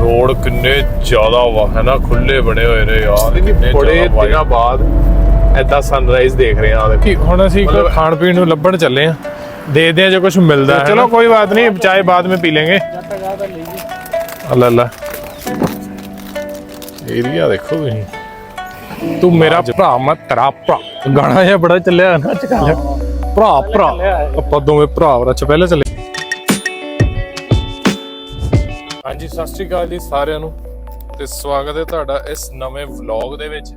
Road ਕਿੰਨੇ ਜ਼ਿਆਦਾ ਵਾ ਹੈ ਨਾ? ਖੁੱਲੇ ਬਣੇ ਹੋਏ ਨੇ ਯਾਰ ਕਿੰਨੇ ਬੜੇ ਦਿਨਾਂ ਬਾਅਦ ਐਦਾਂ ਸਨਰਾਈਜ਼ ਦੇਖ ਰਹੇ ਆ ਦੇਖੋ। ਹੁਣ ਅਸੀਂ ਕੋਈ ਖਾਣ ਪੀਣ ਨੂੰ ਲੱਭਣ ਚੱਲੇ ਆ ਦੇਖਦੇ ਆ ਜੇ ਕੁਝ ਮਿਲਦਾ ਚਲੋ ਕੋਈ ਬਾਤ ਨਹੀਂ ਚਾਹੇ ਬਾਅਦ ਵਿੱਚ ਪੀ ਲੇਗੇ। ਅੱਲਾ ਅੱਲਾ। ਏਰੀਆ ਦੇਖੋ ਤੁਸੀਂ। ਤੂੰ ਮੇਰਾ ਭਰਾ ਮੈਂ ਤੇਰਾ ਗਾਣਾ ਇਹ ਬੜਾ ਚੱਲਿਆ ਨਾ ਅੱਜ ਭਰਾ ਭਰਾ। ਆਪਾਂ ਦੋਵੇਂ ਭਰਾ ਵਰਚ ਪਹਿਲੇ ਚੱਲੇ। ਹਾਂਜੀ, ਸਤਿ ਸ਼੍ਰੀ ਅਕਾਲ ਜੀ ਸਾਰਿਆਂ ਨੂੰ। ਤੇ ਸਵਾਗਤ ਹੈ ਤੁਹਾਡਾ ਇਸ ਨਵੇਂ ਵਲੌਗ ਦੇ ਵਿੱਚ।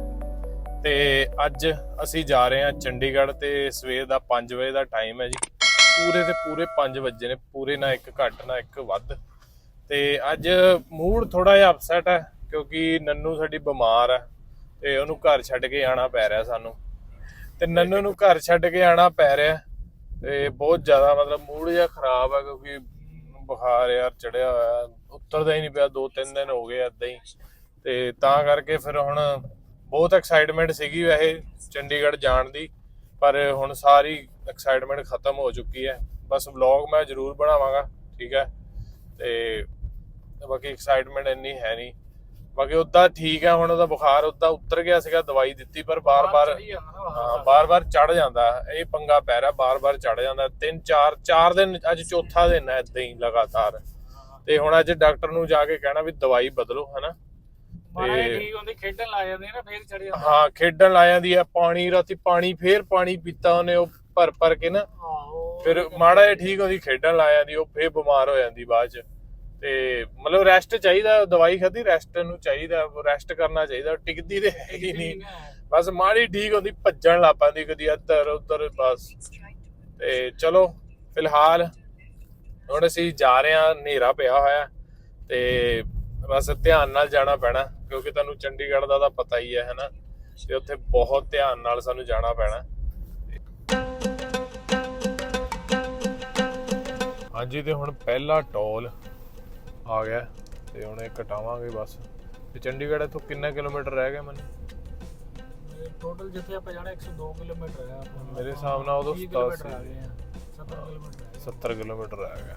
ਤੇ ਅੱਜ ਅਸੀਂ ਜਾ ਰਹੇ ਹਾਂ ਚੰਡੀਗੜ੍ਹ ਤੇ ਸਵੇਰ ਦਾ 5 ਵਜੇ ਦਾ ਟਾਈਮ ਹੈ ਜੀ। ਪੂਰੇ ਤੇ ਪੂਰੇ 5 ਵਜੇ ਨੇ, ਪੂਰੇ ਨਾ ਇੱਕ ਘੱਟ, ਨਾ ਇੱਕ ਵੱਧ। ਤੇ ਅੱਜ ਮੂਡ ਥੋੜਾ ਜਿਹਾ ਅਪਸੈਟ ਹੈ, ਕਿਉਂਕਿ ਨੰਨੂ ਸਾਡੀ ਬਿਮਾਰ ਹੈ। ਤੇ ਉਹਨੂੰ ਘਰ ਛੱਡ ਕੇ ਆਣਾ ਪੈ ਰਿਹਾ ਸਾਨੂੰ। ਤੇ ਨੰਨੂ ਨੂੰ ਘਰ ਛੱਡ ਕੇ ਆਣਾ ਪੈ ਰਿਹਾ ਤੇ ਬਹੁਤ ਜ਼ਿਆਦਾ ਮਤਲਬ ਮੂਡ ਜਿਹਾ ਖਰਾਬ ਹੈ ਕਿਉਂਕਿ ਬੁਖਾਰ ਯਾਰ ਚੜਿਆ ਹੋਇਆ ਉੱਤਰਦਾ ਹੀ ਨਹੀਂ ਪਿਆ, ਦੋ ਤਿੰਨ ਦਿਨ ਹੋ ਗਏ ਏਦਾਂ ਹੀ। ਤੇ ਤਾਂ ਕਰਕੇ ਫਿਰ ਹੁਣ ਬਹੁਤ ਐਕਸਾਈਟਮੈਂਟ ਸੀਗੀ ਵੈਸੇ ਚੰਡੀਗੜ੍ਹ ਜਾਣ ਦੀ, ਪਰ ਹੁਣ ਸਾਰੀ ਐਕਸਾਈਟਮੈਂਟ ਖਤਮ ਹੋ ਚੁੱਕੀ ਹੈ। ਬਸ ਵਲੌਗ ਮੈਂ ਜ਼ਰੂਰ ਬਣਾਵਾਂਗਾ, ਠੀਕ ਹੈ। ਤੇ ਬਾਕੀ ਐਕਸਾਈਟਮੈਂਟ ਇੰਨੀ ਹੈ ਨਹੀਂ। ਬਾਕੀ ਉਦਾਂ ਠੀਕ ਹੈ ਹੁਣ ਉਹਦਾ ਬੁਖਾਰ ਉਦਾਂ ਉਤਰ ਗਿਆ ਸੀਗਾ ਦਵਾਈ ਦਿੱਤੀ ਪਰ ਬਾਰ-ਬਾਰ ਹਾਂ ਬਾਰ-ਬਾਰ ਚੜ ਜਾਂਦਾ। ਇਹ ਪੰਗਾ ਪੈ ਰਿਹਾ ਬਾਰ-ਬਾਰ ਚੜ ਜਾਂਦਾ। ਤਿੰਨ ਚਾਰ ਚਾਰ ਦਿਨ ਅੱਜ ਚੌਥਾ ਦਿਨ ਹੈ ਇਦਾਂ ਹੀ ਲਗਾਤਾਰ। ਤੇ ਹੁਣ ਅੱਜ ਡਾਕਟਰ ਨੂੰ ਜਾ ਕੇ ਕਹਿਣਾ ਵੀ ਦਵਾਈ ਬਦਲੋ ਹਨਾ? ਖੇਡਣ ਲੱਗ ਜਾਂਦੇ ਨਾ ਫੇਰ ਚੜ ਜਾਂਦਾ। ਹਾਂ ਖੇਡਣ ਲਾ ਜਾਂਦੀ ਹੈ ਪਾਣੀ ਰਾਤੀ ਪਾਣੀ ਫੇਰ ਪਾਣੀ ਪੀਤਾ ਉਹਨੇ ਉਹ ਭਰ ਭਰ ਕੇ ਨਾ। ਫਿਰ ਮਾੜਾ ਜਿਹਾ ਠੀਕ ਹੁੰਦੀ ਖੇਡਣ ਲਾ ਜਾਂਦੀ ਉਹ ਫੇਰ ਬਿਮਾਰ ਹੋ ਜਾਂਦੀ ਬਾਅਦ ਚ। ਤੇ ਮਤਲਬ ਰੈਸਟ ਚਾਹੀਦਾ ਦਵਾਈ ਖਾਦੀ ਰੈਸਟ ਨੂੰ ਚਾਹੀਦਾ ਰੈਸਟ ਕਰਨਾ ਚਾਹੀਦਾ ਟਿਕਦੀ ਤੇ ਹੈ ਹੀ ਨਹੀਂ। ਬਸ ਮਾੜੀ ਠੀਕ ਹੁੰਦੀ ਭੱਜਣ ਲੱਗ ਪੈਂਦੀ ਕਦੀ ਇੱਧਰ ਉੱਧਰ ਬਸ। ਤੇ ਚਲੋ ਫਿਲਹਾਲ ਹੁਣ ਅਸੀਂ ਜਾ ਰਹੇ ਹਾਂ ਹਨੇਰਾ ਪਿਆ ਹੋਇਆ। ਤੇ ਬਸ ਧਿਆਨ ਨਾਲ ਜਾਣਾ ਪੈਣਾ ਕਿਉਂਕਿ ਤੁਹਾਨੂੰ ਚੰਡੀਗੜ੍ਹ ਦਾ ਤਾਂ ਪਤਾ ਹੀ ਹੈ ਹਨਾ? ਤੇ ਉੱਥੇ ਬਹੁਤ ਧਿਆਨ ਨਾਲ ਸਾਨੂੰ ਜਾਣਾ ਪੈਣਾ। ਹਾਂਜੀ ਤੇ ਹੁਣ ਪਹਿਲਾ ਟੋਲ। ਆ ਗਿਆ ਤੇ ਹੁਣ ਇਹ ਕਟਾਵਾਂਗੇ ਬਸ। ਤੇ ਚੰਡੀਗੜ੍ਹ ਇੱਥੋਂ ਕਿੰਨਾ ਕਿਲੋਮੀਟਰ ਰਹਿ ਗਿਆ ਮੈਨੂੰ? ਟੋਟਲ ਜਿੱਥੇ ਆਪਾਂ ਜਾਣਾ 102 ਕਿਲੋਮੀਟਰ ਹੈ ਆਪਾਂ ਮੇਰੇ ਹਿਸਾਬ ਨਾਲ ਉਦੋਂ 30 ਸਤਾਸੀ। ਕਿਲੋਮੀਟਰ ਆ ਗਏ ਆ 70 ਕਿਲੋਮੀਟਰ ਆ ਗਏ। 70 ਕਿਲੋਮੀਟਰ ਰਹਿ ਗਿਆ।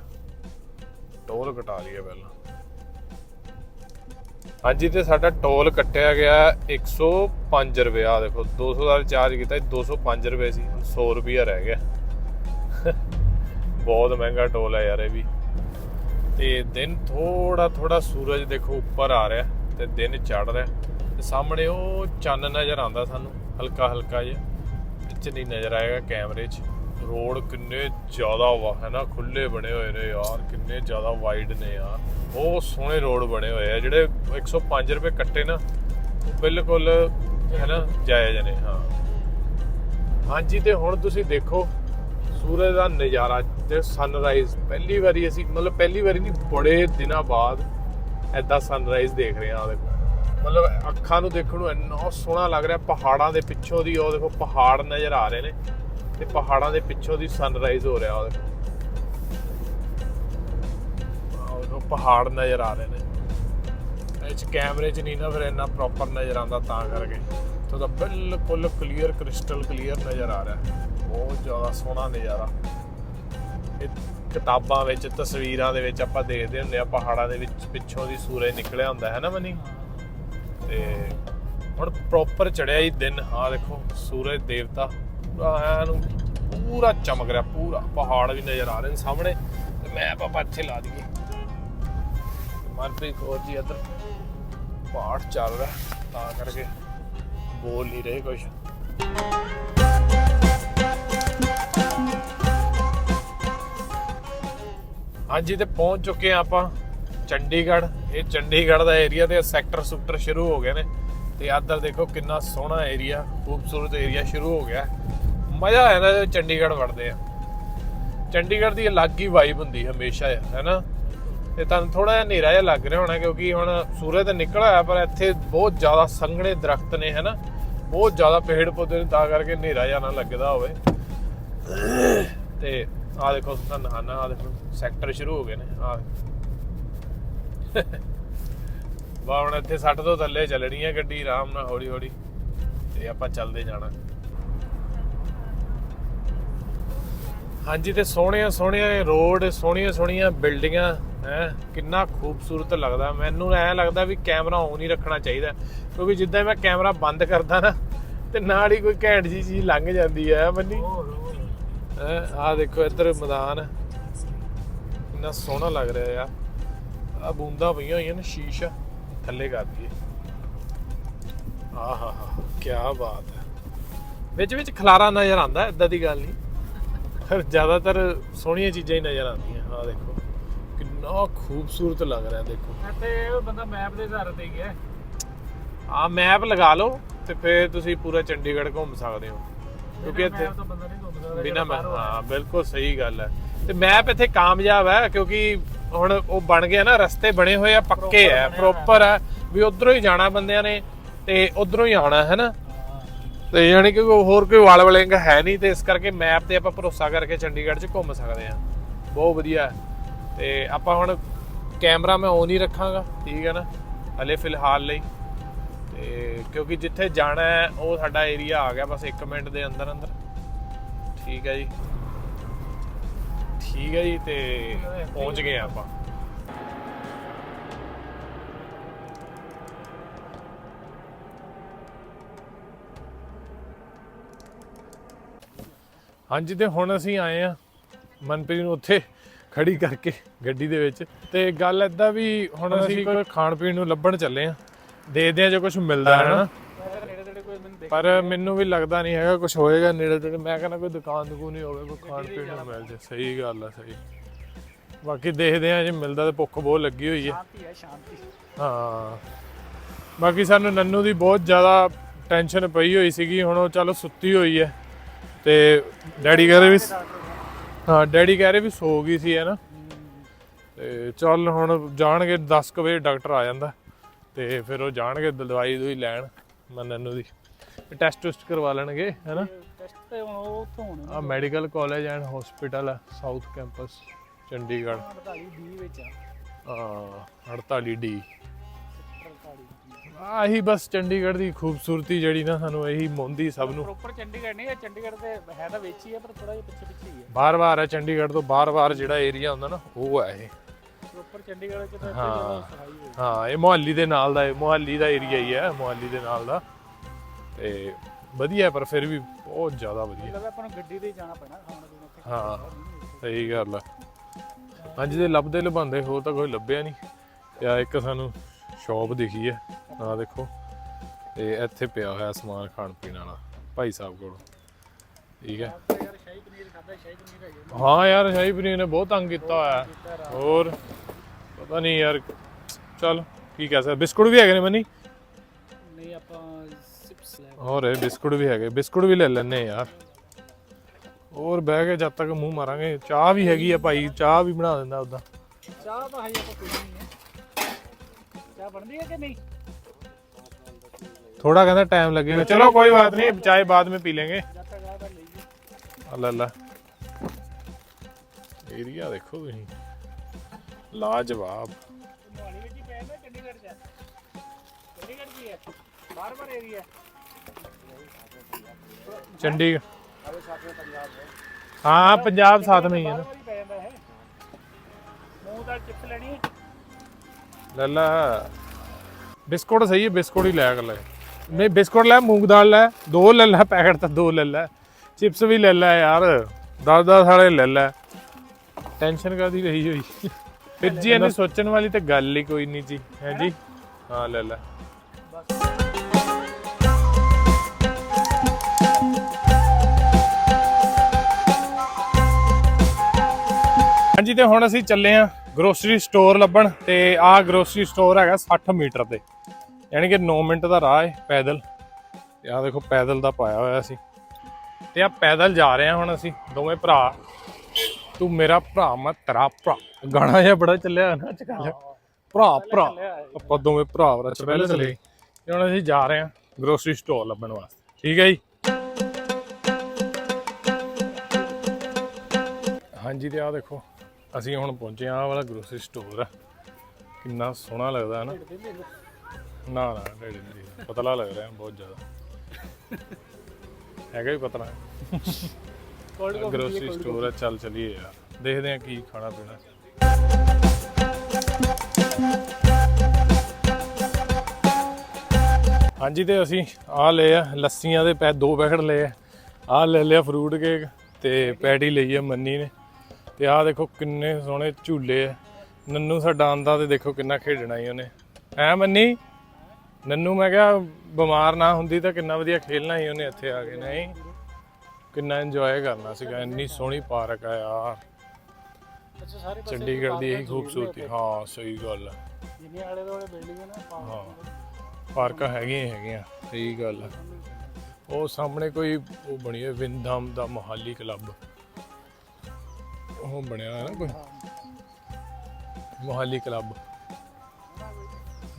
ਟੋਲ ਕਟਾ ਲਈਏ ਪਹਿਲਾਂ। ਹਾਂਜੀ ਤੇ ਸਾਡਾ ਟੋਲ ਕੱਟਿਆ ਗਿਆ 105 ਰੁਪਏ। ਆ ਦੇਖੋ 200 ਦਾ ਰਿਚਾਰਜ ਕੀਤਾ ਸੀ, 205 ਰੁਪਏ ਸੀ। ਹੁਣ 100 ਰੁਪਿਆ ਰਹਿ ਗਿਆ। ਬਹੁਤ ਮਹਿੰਗਾ ਟੋਲ ਹੈ ਯਾਰ ਇਹ ਵੀ। ਤੇ ਦਿਨ ਥੋੜਾ ਥੋੜਾ ਸੂਰਜ ਦੇਖੋ ਉੱਪਰ ਆ ਰਿਹਾ ਤੇ ਦਿਨ ਚੜ ਰਿਹਾ ਤੇ ਸਾਹਮਣੇ ਉਹ ਚੰਨ ਨਜ਼ਰ ਆਉਂਦਾ ਸਾਨੂੰ ਹਲਕਾ ਹਲਕਾ ਜਿਹਾ। ਵਿੱਚ ਨਹੀਂ ਨਜ਼ਰ ਆਏਗਾ ਕੈਮਰੇ 'ਚ। ਰੋਡ ਕਿੰਨੇ ਜ਼ਿਆਦਾ ਵਾ, ਹੈ ਨਾ? ਖੁੱਲੇ ਬਣੇ ਹੋਏ ਨੇ ਯਾਰ, ਕਿੰਨੇ ਜ਼ਿਆਦਾ ਵਾਈਡ ਨੇ ਯਾਰ। ਬਹੁਤ ਸੋਹਣੇ ਰੋਡ ਬਣੇ ਹੋਏ ਆ, ਜਿਹੜੇ 105 ਰੁਪਏ ਕੱਟੇ ਨਾ, ਉਹ ਬਿਲਕੁਲ, ਹੈ ਨਾ, ਜਾਇਜ਼ ਨੇ, ਹਾਂ। ਹਾਂਜੀ, ਤੇ ਹੁਣ ਤੁਸੀਂ ਦੇਖੋ, ਸੂਰਜ ਦਾ ਨਜ਼ਾਰਾ ਤੇ ਸਨਰਾਈਜ਼ ਪਹਿਲੀ ਵਾਰੀ ਅਸੀਂ, ਮਤਲਬ ਪਹਿਲੀ ਵਾਰੀ ਨਹੀਂ, ਬੜੇ ਦਿਨਾਂ ਬਾਅਦ ਐਦਾਂ ਸਨਰਾਈਜ਼ ਦੇਖ ਰਹੇ ਹਾਂ ਦੇਖੋ। ਮਤਲਬ ਅੱਖਾਂ ਨੂੰ ਦੇਖਣ ਨੂੰ ਇੰਨਾ ਸੋਹਣਾ ਲੱਗ ਰਿਹਾ, ਪਹਾੜਾਂ ਦੇ ਪਿੱਛੋਂ ਦੀ ਉਹ ਦੇਖੋ, ਪਹਾੜ ਨਜ਼ਰ ਆ ਰਹੇ ਨੇ ਤੇ ਪਹਾੜਾਂ ਦੇ ਪਿੱਛੋਂ ਦੀ ਸਨਰਾਈਜ਼ ਹੋ ਰਿਹਾ ਉਹ ਦੇਖੋ। ਆਹ ਪਹਾੜ ਨਜ਼ਰ ਆ ਰਹੇ ਨੇ। ਇਹ ਚ ਕੈਮਰੇ 'ਚ ਨਹੀਂ ਨਾ ਫਿਰ ਇੰਨਾ ਪ੍ਰੋਪਰ ਨਜ਼ਰ ਆਉਂਦਾ ਤਾਂ ਕਰਕੇ। ਤੇ ਉਹਦਾ ਬਿਲਕੁਲ ਕਲੀਅਰ ਕ੍ਰਿਸਟਲ ਕਲੀਅਰ ਨਜ਼ਰ ਆ ਰਿਹਾ। ਬਹੁਤ ਜ਼ਿਆਦਾ ਸੋਹਣਾ ਨਜ਼ਾਰਾ। ਕਿਤਾਬਾਂ ਵਿੱਚ, ਤਸਵੀਰਾਂ ਦੇ ਵਿੱਚ ਆਪਾਂ ਦੇਖਦੇ ਹੁੰਦੇ ਆ ਪਹਾੜਾਂ ਦੇ ਵਿੱਚ ਪਿੱਛੋਂ ਦੀ ਸੂਰਜ ਨਿਕਲਿਆ ਹੁੰਦਾ ਹੈ ਨਾ ਮਨੀ? ਤੇ ਹੁਣ ਪ੍ਰੋਪਰ ਚੜਿਆ ਹੀ ਦਿਨ। ਆ ਦੇਖੋ, ਸੂਰਜ ਦੇਵਤਾ। ਪੂਰਾ ਐਨ ਪੂਰਾ ਚਮਕ ਰਿਹਾ, ਪੂਰਾ। ਪਹਾੜ ਵੀ ਨਜ਼ਰ ਆ ਰਹੇ ਨੇ ਸਾਹਮਣੇ। ਤੇ ਮੈਂ ਪਾਪਾ ਇੱਥੇ ਲਾ ਦਈਏ। ਮਨਪ੍ਰੀਤ ਕੌਰ ਜੀ ਇੱਧਰ ਪਾਠ ਚੱਲ ਰਿਹਾ, ਤਾਂ ਕਰਕੇ ਬੋਲ ਨਹੀਂ ਰਹੇ ਕੁਝ ਹਾਂਜੀ ਤੇ ਪਹੁੰਚ ਚੁੱਕੇ ਆ ਆਪਾਂ ਚੰਡੀਗੜ੍ਹ। ਇਹ ਚੰਡੀਗੜ੍ਹ ਦਾ ਏਰੀਆ ਤੇ ਸੈਕਟਰ ਸੁਕਟਰ ਸ਼ੁਰੂ ਹੋ ਗਏ ਨੇ। ਤੇ ਇੱਧਰ ਦੇਖੋ ਕਿੰਨਾ ਸੋਹਣਾ ਏਰੀਆ ਖੂਬਸੂਰਤ ਏਰੀਆ ਸ਼ੁਰੂ ਹੋ ਗਿਆ। ਮਜ਼ਾ ਆ ਜਾਂਦਾ ਚੰਡੀਗੜ੍ਹ ਵੜਦੇ ਆ। ਚੰਡੀਗੜ੍ਹ ਦੀ ਅਲੱਗ ਹੀ ਵਾਈਬ ਹੁੰਦੀ ਹਮੇਸ਼ਾ ਹੈ ਨਾ ਤੇ ਤੁਹਾਨੂੰ ਥੋੜਾ ਜਿਹਾ ਹਨੇਰਾ ਜਿਹਾ ਲੱਗ ਰਿਹਾ ਹੋਣਾ ਕਿਉਂਕਿ ਹੁਣ ਸੂਰਜ ਤਾਂ ਨਿਕਲ ਆਇਆ, ਪਰ ਇੱਥੇ ਬਹੁਤ ਜ਼ਿਆਦਾ ਸੰਘਣੇ ਦਰਖਤ ਨੇ ਹੈ ਨਾ ਬਹੁਤ ਜ਼ਿਆਦਾ ਪੇੜ ਪੌਦੇ ਨੇ, ਤਾਂ ਕਰਕੇ ਹਨੇਰਾ ਜਿਹਾ ਨਾ ਲੱਗਦਾ ਹੋਵੇ। ਤੇ ਆ ਦੇਖੋ ਸੁਣਾ ਨਹਾਨਾ ਆ ਦੇਖੋ ਸੈਕਟਰ ਸ਼ੁਰੂ ਹੋ ਗਏ ਨੇ ਆ ਵਾ ਹੁਣ ਇੱਥੇ 60 ਤੋਂ ਥੱਲੇ ਚੱਲਣੀ ਹੈ ਗੱਡੀ, ਆਰਾਮ ਨਾਲ, ਹੌਲੀ ਹੌਲੀ। ਤੇ ਆਪਾਂ ਚੱਲਦੇ ਜਾਣਾ। ਹਾਂਜੀ, ਤੇ ਸੋਹਣੀਆਂ ਸੋਹਣੀਆਂ ਰੋਡ, ਸੋਹਣੀਆਂ ਸੋਹਣੀਆਂ ਬਿਲਡਿੰਗਾਂ, ਹੈ, ਕਿੰਨਾ ਖੂਬਸੂਰਤ ਲੱਗਦਾ। ਮੈਨੂੰ ਐ ਲੱਗਦਾ ਵੀ ਕੈਮਰਾ ਔਨ ਹੀ ਰੱਖਣਾ ਚਾਹੀਦਾ, ਕਿਉਂਕਿ ਜਿੱਦਾਂ ਮੈਂ ਕੈਮਰਾ ਬੰਦ ਕਰਦਾ ਨਾ, ਤੇ ਨਾਲ ਹੀ ਕੋਈ ਘੈਂਟ ਜੀ ਚੀਜ਼ ਲੰਘ ਜਾਂਦੀ ਹੈ ਮੰਨੀ? ਆ ਦੇਖੋ ਇੱਧਰ ਮੈਦਾਨ ਕਿੰਨਾ ਸੋਹਣਾ ਲੱਗ ਰਿਹਾ ਯਾਰ। ਆ ਬੂੰਦਾਂ ਪਈਆਂ ਹੋਈਆਂ ਨੇ ਸ਼ੀਸ਼ਾ ਥੱਲੇ ਕਰ ਦਈਏ। ਆਹਾ ਹਾ ਕੀ ਬਾਤ ਹੈ। ਵਿੱਚ ਵਿੱਚ ਖਲਾਰਾ ਨਜ਼ਰ ਆਉਂਦਾ ਇਦਾਂ ਦੀ ਗੱਲ ਨਹੀਂ। ਪਰ ਜ਼ਿਆਦਾਤਰ ਸੋਹਣੀਆਂ ਚੀਜ਼ਾਂ ਹੀ ਨਜ਼ਰ ਆਉਂਦੀਆਂ ਆ ਦੇਖੋ। ਕਿੰਨਾ ਖੂਬਸੂਰਤ ਲੱਗ ਰਿਹਾ ਦੇਖੋ। ਇੱਥੇ ਉਹ ਬੰਦਾ ਮੈਪ ਦੇ ਆਧਾਰ ਤੇ ਗਿਆ ਆ ਮੈਪ ਲਗਾ ਲਓ ਤੇ ਫਿਰ ਤੁਸੀਂ ਪੂਰਾ ਚੰਡੀਗੜ੍ਹ ਘੁੰਮ ਸਕਦੇ ਹੋ। ਕਿਉਂਕਿ ਇੱਥੇ ਬਿਨਾ ਮੈਂ ਹਾਂ ਬਿਲਕੁਲ ਸਹੀ ਗੱਲ ਹੈ। ਤੇ ਮੈਪ ਇੱਥੇ ਕਾਮਯਾਬ ਹੈ ਕਿਉਂਕਿ ਹੁਣ ਉਹ ਬਣ ਗਿਆ ਨਾ ਰਸਤੇ ਬਣੇ ਹੋਏ ਆ ਪੱਕੇ ਆ ਪ੍ਰੋਪਰ ਆ। ਵੀ ਉਧਰੋਂ ਹੀ ਜਾਣਾ ਬੰਦਿਆਂ ਨੇ ਤੇ ਉਧਰੋਂ ਹੀ ਆਉਣਾ ਹੈ ਨਾ? ਤੇ ਯਾਨੀ ਕਿ ਕੋਈ ਹੋਰ ਕੋਈ ਵਾਲ ਵਲੇਂਗਾ ਹੈ ਨਹੀਂ ਤੇ ਇਸ ਕਰਕੇ ਮੈਪ ਤੇ ਆਪਾਂ ਭਰੋਸਾ ਕਰਕੇ ਚੰਡੀਗੜ੍ਹ 'ਚ ਘੁੰਮ ਸਕਦੇ ਆ ਬਹੁਤ ਵਧੀਆ। ਤੇ ਆਪਾਂ ਹੁਣ ਕੈਮਰਾ ਮੈਂ ਔਨ ਹੀ ਰੱਖਾਂਗਾ ਠੀਕ ਹੈ ਨਾ? ਹਲੇ ਫਿਲਹਾਲ ਲਈ। ਤੇ ਕਿਉਂਕਿ ਜਿੱਥੇ ਜਾਣਾ ਹੈ ਉਹ ਸਾਡਾ ਏਰੀਆ ਆ ਗਿਆ ਬਸ 1 ਮਿੰਟ ਦੇ ਅੰਦਰ ਅੰਦਰ ਠੀਕ ਹੈ ਜੀ। ਠੀਕ ਹੈ ਜੀ ਤੇ ਪਹੁੰਚ ਗਏ ਆਪਾਂ। ਹਾਂਜੀ ਤੇ ਹੁਣ ਅਸੀਂ ਆਏ ਆ ਮਨਪ੍ਰੀਤ ਨੂੰ ਉੱਥੇ ਖੜੀ ਕਰਕੇ ਗੱਡੀ ਦੇ ਵਿੱਚ। ਤੇ ਗੱਲ ਏਦਾਂ ਵੀ ਹੁਣ ਅਸੀਂ ਕੋਈ ਖਾਣ ਪੀਣ ਨੂੰ ਲੱਭਣ ਚੱਲੇ ਆ। ਦੇਖਦੇ ਆ ਜੇ ਕੁਝ ਮਿਲਦਾ ਹੈ ਨਾ। ਕੋਈ ਮੈਨੂੰ ਦੇਖ ਪਰ ਮੈਨੂੰ ਵੀ ਲੱਗਦਾ ਨਹੀਂ ਹੈਗਾ ਕੁਝ ਹੋਏਗਾ ਨੇੜੇ ਤੇੜੇ। ਮੈਂ ਕਹਿੰਦਾ ਕੋਈ ਦੁਕਾਨ ਦੁਕਾਨ ਨਹੀਂ ਹੋਵੇ ਕੋਈ ਖਾਣ ਪੀਣ ਨੂੰ ਮਿਲ ਜੇ। ਸਹੀ ਗੱਲ ਆ ਸਹੀ। ਬਾਕੀ ਦੇਖਦੇ ਆ ਜੇ ਮਿਲਦਾ ਤੇ ਭੁੱਖ ਬਹੁਤ ਲੱਗੀ ਹੋਈ ਹੈ। ਸ਼ਾਂਤੀ ਹੈ ਸ਼ਾਂਤੀ। ਹਾਂ। ਬਾਕੀ ਸਾਨੂੰ ਨੰਨੂ ਦੀ ਬਹੁਤ ਜ਼ਿਆਦਾ ਟੈਨਸ਼ਨ ਪਈ ਹੋਈ ਸੀਗੀ ਹੁਣ ਉਹ ਚਲੋ ਸੁੱਤੀ ਹੋਈ ਹੈ। ਤੇ ਡੈਡੀ ਕਹ ਰਹੇ ਵੀ ਹਾਂ ਡੈਡੀ ਕਹਿ ਰਹੇ ਵੀ ਸੋ ਗਈ ਸੀ ਹੈ ਨਾ। ਤੇ ਚੱਲ ਹੁਣ ਜਾਣਗੇ 10 ਕੁ ਵਜੇ ਡਾਕਟਰ ਆ ਜਾਂਦਾ। ਤੇ ਫਿਰ ਉਹ ਜਾਣਗੇ ਦਵਾਈ ਦੂਈ ਲੈਣ ਮੈਂ ਨੰਨੂ ਦੀ। ਟੈਸਟ ਟੁਸਟ ਕਰਵਾ ਲੈਣਗੇ ਹੈ ਨਾ ਟੈਸਟ ਤੇ ਹੁਣ ਉਹ ਉੱਥੋਂ ਹੋਣੇ ਆ ਮੈਡੀਕਲ ਕਾਲਜ ਐਂਡ ਹਸਪੀਟਲ ਹੈ ਸਾਊਥ ਕੈਂਪਸ ਚੰਡੀਗੜ੍ਹ। 48 ਡੀ ਵਿੱਚ ਆ। ਆ 48 ਡੀ 48 ਆਹੀ ਬਸ ਚੰਡੀਗੜ੍ਹ ਦੀ ਖੂਬਸੂਰਤੀ ਜਿਹੜੀ ਨਾ ਸਾਨੂੰ ਇਹੀ ਮੋਂਦੀ ਸਭ ਨੂੰ। ਪ੍ਰੋਪਰ ਚੰਡੀਗੜ੍ਹ ਨਹੀਂ ਹੈ ਚੰਡੀਗੜ੍ਹ ਦੇ ਹੈ ਤਾਂ ਵਿੱਚ ਹੀ ਹੈ ਪਰ ਥੋੜਾ ਜਿਹਾ ਪਿੱਛੇ ਪਿੱਛੇ ਹੀ ਹੈ ਬਾਰ-ਬਾਰ ਹੈ ਚੰਡੀਗੜ੍ਹ ਤੋਂ ਬਾਰ-ਬਾਰ ਜਿਹੜਾ ਏਰੀਆ ਹੁੰਦਾ ਨਾ ਉਹ ਹੈ ਇਹ। ਪ੍ਰੋਪਰ ਚੰਡੀਗੜ੍ਹ ਚ ਤਾਂ ਹਾਂ। ਹਾਂ ਇਹ ਮੁਹੱਲੀ ਦੇ ਨਾਲ ਦਾ ਮੁਹੱਲੀ ਦਾ ਏਰੀਆ ਹੀ ਹੈ ਮੁਹੱਲੀ ਦੇ ਨਾਲ ਦਾ। ਤੇ ਵਧੀਆ ਪਰ ਫਿਰ ਵੀ ਬਹੁਤ ਜ਼ਿਆਦਾ ਵਧੀਆ। ਮਤਲਬ ਆਪਾਂ ਨੂੰ ਗੱਡੀ ਤੇ ਹੀ ਜਾਣਾ ਪੈਣਾ ਖਾਣ ਪੀਣ ਉੱਥੇ। ਹਾਂ ਸਹੀ ਗੱਲ ਹੈ ਅੱਜ ਦੇ ਲੱਭਦੇ ਲਭਾਉਂਦੇ ਹੋਰ ਤਾਂ ਕੋਈ ਲੱਭਿਆ ਨਹੀਂ। ਤੇ ਆ ਇੱਕ ਸਾਨੂੰ ਸ਼ਾਪ ਦਿਖੀ ਹੈ ਆ ਦੇਖੋ। ਤੇ ਇੱਥੇ ਪਿਆ ਹੋਇਆ ਸਮਾਨ ਖਾਣ ਪੀਣ ਵਾਲਾ ਭਾਈ ਸਾਹਿਬ ਕੋਲ। ਠੀਕ ਹੈ। ਹਾਂ ਯਾਰ ਸ਼ਾਹੀ ਪਨੀਰ ਨੇ ਬਹੁਤ ਤੰਗ ਕੀਤਾ ਹੋਇਆ। ਹੋਰ ਪਤਾ ਨਹੀਂ ਯਾਰ ਚੱਲ ਕੀ ਕਹਿ ਸਕਦਾ। ਬਿਸਕੁਟ ਵੀ ਹੈਗੇ ਨੇ ਮਨੀ? ਹੋਰ ਬਿਸਕੁਟ ਵੀ ਹੈਗੇ। ਬਿਸਕੁਟ ਵੀ ਲੈ ਲੈਣੇ ਯਾਰ। ਹੋਰ ਬਹਿ ਕੇ ਜਦ ਤੱਕ ਮੂੰਹ ਮਾਰਾਂਗੇ। ਚਾਹ ਵੀ ਹੈਗੀ ਆ ਭਾਈ ਚਾਹ ਵੀ ਬਣਾ ਦਿੰਦਾ ਉਦਾਂ। ਚਾਹ ਤਾਂ ਹਾਈ ਆਪਾਂ ਕੋਈ ਨਹੀਂ ਚਾਹ ਬਣਦੀ ਹੈ ਕਿ ਨਹੀਂ? ਥੋੜਾ ਕਹਿੰਦਾ ਟਾਈਮ ਲੱਗੇਗਾ ਚਲੋ ਕੋਈ ਬਾਤ ਨਹੀਂ ਚਾਹੇ ਬਾਅਦ ਵਿੱਚ ਪੀ ਲਾਂਗੇ। ਅੱਲਾ ਅੱਲਾ ਏਰੀਆ ਦੇਖੋ ਤੁਸੀਂ। ਲਾਜਵਾਬ। ਮੋਹਾਲੀ ਵਿੱਚ ਹੀ ਪੈਂਦਾ ਚੰਡੀਗੜ੍ਹ ਚ। ਚੰਡੀਗੜ੍ਹ ਕੀ ਹੈ। ਬਾਰ ਬਾਰ ਏਰੀਆ ਚੰਡੀਗੜ੍ਹ ਆਵੇ ਸਾਥ ਪੰਜਾਬ ਹੈ हाँ पंजाब साथ में ही है ਬਾਰ ना ਬਾਰ ਹੀ ਪੈ ਜਾਂਦਾ ਹੈ ਮੂੰਹ ਦਾ ਚਿਪਸ ਲੈਣੀ ਲੱਲਾ ਬਿਸਕੁਟ ਸਹੀ ਹੈ ਬਿਸਕੁਟ ਹੀ ਲਿਆ ਕਰ ਲੈ ਨਹੀਂ ਬਿਸਕੁਟ ਲੈ ਮੂੰਗ ਦਾਲ ਲੈ ਦੋ ਲੈ ਲੈ ਪੈਕਟ ਤਾਂ ਦੋ ਲੈ ਲੈ ਚਿਪਸ ਵੀ ਲੈ ਲੈ ਯਾਰ 10 10 ਵਾਲੇ ਲੈ ਲੈ ਟੈਨਸ਼ਨ ਕਾਦੀ ਰਹੀ ਹੋਈ ਫਿਰ ਜੀ ਇਹਨੇ ਸੋਚਣ ਵਾਲੀ ਤੇ ਗੱਲ ਹੀ ਕੋਈ ਨਹੀਂ ਜੀ ਹੈ ਜੀ ਹਾਂ ਲੈ ਲੈ ਹਾਂਜੀ ਤੇ ਹੁਣ ਅਸੀਂ ਚੱਲੇ ਆ ਗਰੋਸਰੀ ਸਟੋਰ ਲੱਭਣ ਤੇ ਆਹ ਗਰੋਸਰੀ ਸਟੋਰ ਹੈਗਾ 60 ਮੀਟਰ ਤੇ ਯਾਨੀ ਕਿ 9 ਮਿੰਟ ਦਾ ਰਾਹ ਹੈ ਪੈਦਲ। ਤੇ ਆਹ ਦੇਖੋ ਪੈਦਲ ਦਾ ਪਾਇਆ ਹੋਇਆ ਸੀ ਤੇ ਆ ਪੈਦਲ ਜਾ ਰਹੇ ਆ ਹੁਣ ਅਸੀਂ ਦੋਵੇਂ ਭਰਾ। ਤੂੰ ਮੇਰਾ ਭਰਾ ਮੈਂ ਤੇਰਾ ਭਰਾ। ਗਾਣਾ ਜਿਹਾ ਬੜਾ ਚੱਲਿਆ ਨਾ ਅੱਜ ਭਰਾ ਭਰਾ। ਆਪਾਂ ਦੋਵੇਂ ਭਰਾ ਵਰਾ ਚ ਪਹਿਲੇ ਚਲੇ। ਤੇ ਹੁਣ ਅਸੀਂ ਜਾ ਰਹੇ ਆ ਗਰੋਸਰੀ ਸਟੋਰ ਲੱਭਣ ਵਾਸਤੇ। ਠੀਕ ਹੈ ਜੀ? ਹਾਂਜੀ ਤੇ ਆ ਦੇਖੋ। ਅਸੀਂ ਹੁਣ ਪਹੁੰਚੇ ਆ ਆਹ ਵਾਲਾ ਗਰੋਸਰੀ ਸਟੋਰ ਆ। ਕਿੰਨਾ ਸੋਹਣਾ ਲੱਗਦਾ ਹੈ ਨਾ। ਨਾ ਨਾ ਨਹੀਂ ਪਤਲਾ ਲੱਗ ਰਿਹਾ ਬਹੁਤ ਜ਼ਿਆਦਾ। ਹੈਗਾ ਵੀ ਪਤਲਾ। ਗਰੋਸਰੀ ਸਟੋਰ ਹੈ ਚੱਲ ਚਲੀਏ ਯਾਰ। ਦੇਖਦੇ ਆ ਕੀ ਖਾਣਾ ਪੀਣਾ। ਹਾਂਜੀ ਤੇ ਅਸੀਂ ਆ ਲਏ ਆ ਲੱਸੀਆਂ ਦੇ ਪੈ ਦੋ ਪੈਕਟ ਲਏ ਆ। ਆ ਲੈ ਲਿਆ ਫਰੂਟ ਕੇਕ ਤੇ ਪੈਟੀ ਲਈ ਆ ਮੰਨੀ ਨੇ। ਤੇ ਆਹ ਦੇਖੋ ਕਿੰਨੇ ਸੋਹਣੇ ਝੂਲੇ ਆ। ਨੰਨੂ ਸਾਡਾ ਆਂਦਾ ਤੇ ਦੇਖੋ ਕਿੰਨਾ ਖੇਡਣਾ ਹੀ ਉਹਨੇ। ਐ ਮੰਨੀ ਨੰਨੂ ਮੈਂ ਕਿਹਾ ਬਿਮਾਰ ਨਾ ਹੁੰਦੀ ਤਾਂ ਕਿੰਨਾ ਵਧੀਆ ਖੇਲਣਾ ਸੀ ਉਹਨੇ ਇੱਥੇ ਆ ਕੇ ਨਹੀਂ? ਕਿੰਨਾ ਇੰਜੋਏ ਕਰਨਾ ਸੀਗਾ ਇੰਨੀ ਸੋਹਣੀ ਪਾਰਕ ਆ ਯਾਰ। ਚੰਡੀਗੜ੍ਹ ਦੀ ਇਹੀ ਖੂਬਸੂਰਤੀ ਹਾਂ ਸਹੀ ਗੱਲ ਆ। ਜਿੰਨੇ ਆਲੇ ਦੁਆਲੇ ਬਿਲਡਿੰਗ ਹੈ ਨਾ ਹਾਂ ਪਾਰਕਾਂ ਹੈਗੀਆਂ ਹੀ ਹੈਗੀਆਂ ਸਹੀ ਗੱਲ ਆ। ਉਹ ਸਾਹਮਣੇ ਕੋਈ ਉਹ ਬਣੀ ਹੈ ਵਿੰਦਮ ਦਾ ਮੋਹਾਲੀ ਕਲੱਬ ਉਹ ਬਣਿਆ ਹੈ ਨਾ ਕੋਈ। ਮੋਹਾਲੀ ਕਲੱਬ।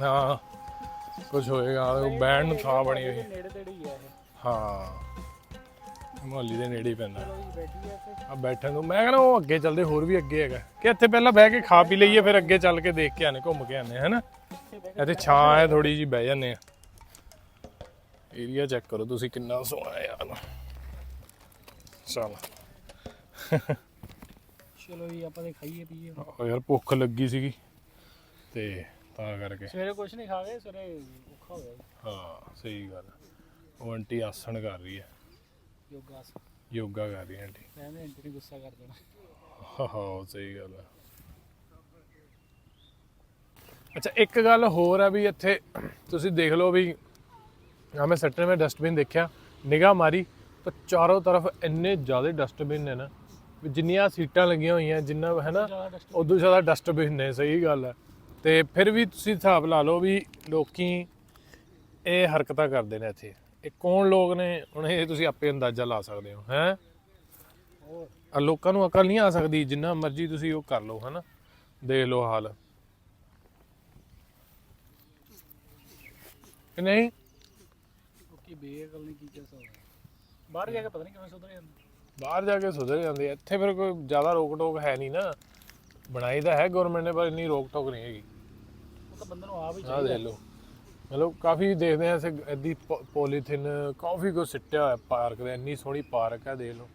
ਹਾਂ ਕੁਝ ਹੋਏਗਾ ਉਹ ਬੈਂਡ ਨੂੰ ਥਾਂ ਬਣੀ ਹੋਈ। ਨੇੜੇ ਤੇੜੇ ਹੀ ਆ ਇਹ। ਹਾਂ ਮੋਹਾਲੀ ਦੇ ਨੇੜੇ ਹੀ ਪੈਂਦਾ। ਆ ਬੈਠਣ ਨੂੰ ਮੈਂ ਕਹਿੰਦਾ ਉਹ ਅੱਗੇ ਚੱਲਦੇ ਹੋਰ ਵੀ ਅੱਗੇ ਹੈਗਾ। ਕਿ ਇੱਥੇ ਪਹਿਲਾਂ ਬਹਿ ਕੇ ਖਾ ਪੀ ਲਈਏ ਫਿਰ ਅੱਗੇ ਚੱਲ ਕੇ ਦੇਖ ਕੇ ਆਨੇ ਘੁੰਮ ਕੇ ਆਨੇ ਹੈਨਾ ਇੱਥੇ ਛਾਂ ਹੈ ਥੋੜੀ ਜੀ ਬਹਿ ਜਾਂਦੇ ਆ। ਏਰੀਆ ਚੈੱਕ ਕਰੋ ਤੁਸੀਂ ਕਿੰਨਾ ਸੋਹਣਾ ਹੈ ਯਾਰ। ਚਲ। ਚਲੋ ਜੀ ਆਪਾਂ ਤੇ ਖਾਈਏ ਪੀਏ। ਉਹ ਯਾਰ ਭੁੱਖ ਲੱਗੀ ਸੀਗੀ ਤੇ ਤਾਂ ਕਰਕੇ। ਸਵੇਰੇ ਕੁਝ ਨਹੀਂ ਖਾ ਗਏ ਸਵੇਰੇ ਔਖਾ ਹੋ ਗਿਆ ਜੀ, ਹਾਂ ਸਹੀ ਗੱਲ ਉਹ ਆਂਟੀ ਆਸਣ ਕਰ ਰਹੀ ਹੈ ਯੋਗਾ ਯੋਗਾ ਕਰ ਰਹੀ ਹੈ ਆਂਟੀ। ਕਹਿੰਦੇ ਇੰਟਰ ਨਹੀਂ ਗੁੱਸਾ ਕਰ ਦੇਣਾ। ਹਾਂ ਹਾਂ ਸਹੀ ਗੱਲ ਹੈ ਅੱਛਾ ਇੱਕ ਗੱਲ ਹੋਰ ਆ ਵੀ ਇੱਥੇ ਤੁਸੀਂ ਦੇਖ ਲਓ ਵੀ ਆ ਮੈਂ ਸੱਟੇ ਮੈਂ ਡਸਟਬਿਨ ਦੇਖਿਆ ਨਿਗਾਹ ਮਾਰੀ ਤਾਂ ਚਾਰੋਂ ਤਰਫ ਇੰਨੇ ਜ਼ਿਆਦਾ ਡਸਟਬਿਨ ਨੇ ਨਾ ਜਿੰਨੀਆਂ ਸੀਟਾਂ ਲੱਗੀਆਂ ਹੋਈਆਂ ਜਿੰਨਾ ਹੈ ਨਾ ਜ਼ਿਆਦਾ ਡਸਟ ਉਦੋਂ ਜ਼ਿਆਦਾ ਡਸਟਬਿਨ ਨੇ ਸਹੀ ਗੱਲ ਹੈ। ਤੇ ਫਿਰ ਵੀ ਤੁਸੀਂ ਹਿਸਾਬ ਲਾ ਲਓ ਵੀ ਲੋਕੀ ਇਹ ਹਰਕਤਾਂ ਕਰਦੇ ਨੇ ਇੱਥੇ। ਇਹ ਕੌਣ ਲੋਕ ਨੇ? ਹੁਣ ਇਹ ਤੁਸੀਂ ਆਪੇ ਅੰਦਾਜ਼ਾ ਲਾ ਸਕਦੇ ਹੋ ਹੈ? ਹੋਰ? ਆ ਲੋਕਾਂ ਨੂੰ ਅਕਲ ਨਹੀਂ ਆ ਸਕਦੀ ਜਿੰਨਾ ਮਰਜ਼ੀ ਤੁਸੀਂ ਉਹ ਕਰ ਲਓ ਹਨਾ? ਦੇਖ ਲਓ ਹਾਲ। ਕਿ ਨਹੀਂ? ਲੋਕੀ ਬੇਅਕਲ ਨਹੀਂ ਕੀ ਕਹਿ ਸਕਦਾ? ਬਾਹਰ ਜਾ ਕੇ ਪਤਾ ਨਹੀਂ ਕਿਵੇਂ ਸੁਧਰ ਜਾਂਦੇ। ਬਾਹਰ ਜਾ ਕੇ ਸੁਧਰ ਜਾਂਦੇ ਆ। ਇੱਥੇ ਫਿਰ ਕੋਈ ਜ਼ਿਆਦਾ ਰੋਕ ਟੋਕ ਹੈ ਨਹੀਂ ਨਾ। ਬਣਾਈ ਤਾਂ ਹੈ ਗਵਰਨਮੈਂਟ ਨੇ ਪਰ ਇੰਨੀ ਰੋਕ ਟੋਕ ਨਹੀਂ ਹੈਗੀ। ਉਹ ਤਾਂ ਬੰਦੇ ਨੂੰ ਹੀ ਆਹ ਚਾਹੀਦਾ। ਦੇਖ ਲਓ। ਮਤਲਬ ਕਾਫੀ ਦੇਖਦੇ ਆ ਐਸੇ ਐਦੀ ਪੋਲੀਥਿਨ ਕਾਫੀ ਕੁਝ ਸਿੱਟਿਆ ਹੋਇਆ ਪਾਰਕ ਦੇ। ਇੰਨੀ ਸੋਹਣੀ ਪਾਰਕ ਹੈ ਦੇਖ ਲਓ।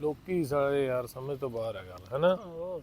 ਲੋਕੀ ਸਾਰੇ ਯਾਰ ਸਮਝ ਤੋਂ ਬਾਹਰ ਗੱਲ ਹੈਨਾ? ਹੋਰ?